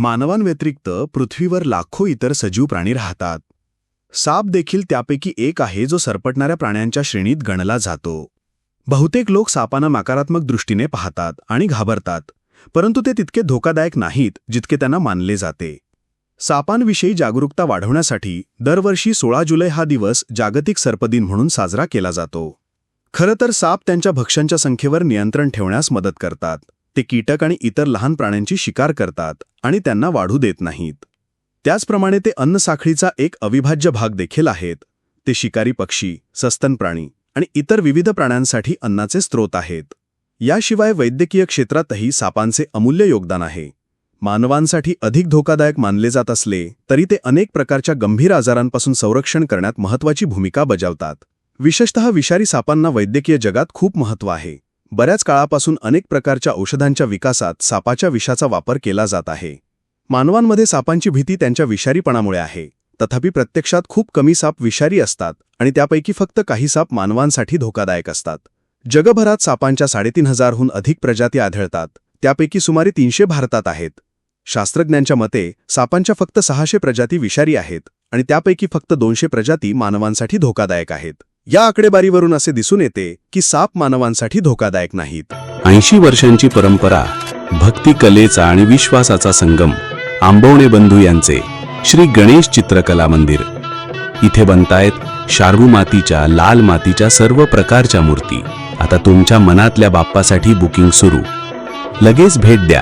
मानवांव्यतिरिक्त पृथ्वीवर लाखो इतर सजीव प्राणी राहतात. साप देखील त्यापैकी एक आहे जो सरपटणाऱ्या प्राण्यांच्या श्रेणीत गणला जातो. बहुतेक लोक सापांना नकारात्मक दृष्टीने पाहतात आणि घाबरतात परंतु ते तितके धोकादायक नाहीत जितके त्यांना मानले जाते. सापांविषयी जागरूकता वाढवण्यासाठी दरवर्षी सोळा जुलै हा दिवस जागतिक सर्पदिन म्हणून साजरा केला जातो. खरं तर साप त्यांच्या भक्ष्यांच्या संख्येवर नियंत्रण ठेवण्यास मदत करतात. ते कीटक आणि इतर लहान प्राण्यांची शिकार करतात आणि त्यांना वाढू देत नाहीत. त्याचप्रमाणे ते अन्नसाखळीचा एक अविभाज्य भाग देखील आहेत. ते शिकारी पक्षी सस्तन प्राणी आणि इतर विविध प्राण्यांसाठी अन्नाचे स्रोत आहेत. याशिवाय वैद्यकीय क्षेत्रातही सापांचे अमूल्य योगदान आहे. मानवांसाठी अधिक धोकादायक मानले जात असले तरी ते अनेक प्रकारच्या गंभीर आजारांपासून संरक्षण करण्यात महत्त्वाची भूमिका बजावतात. विशेषतः विषारी सापांना वैद्यकीय जगात खूप महत्त्व आहे. बऱ्याच काळापासून अनेक प्रकारच्या औषधांच्या विकासात सापाच्या विषाचा वापर केला जात आहे. मानवांमध्ये सापांची भीती त्यांच्या विषारीपणामुळे आहे. तथापि प्रत्यक्षात खूप कमी साप विषारी असतात आणि त्यापैकी फक्त काही साप मानवांसाठी धोकादायक असतात. जगभरात सापांच्या साडेतीन हजारहून अधिक प्रजाती आढळतात. त्यापैकी सुमारे तीनशे भारतात आहेत. शास्त्रज्ञांच्या मते सापांच्या फक्त सहाशे प्रजाती विषारी आहेत आणि त्यापैकी फक्त दोनशे प्रजाती मानवांसाठी धोकादायक आहेत. या आकडेवारीवरून असे दिसून येते की साप मानवांसाठी धोकादायक नाहीत. ऐंशी वर्षांची परंपरा भक्ती कलेचा आणि विश्वासाचा संगम आंबवणे बंधू यांचे श्री गणेश चित्रकला मंदिर. इथे बनतायत शार्वू मातीच्या लाल मातीच्या सर्व प्रकारच्या मूर्ती. आता तुमच्या मनातल्या बाप्पासाठी बुकिंग सुरू. लगेच भेट द्या.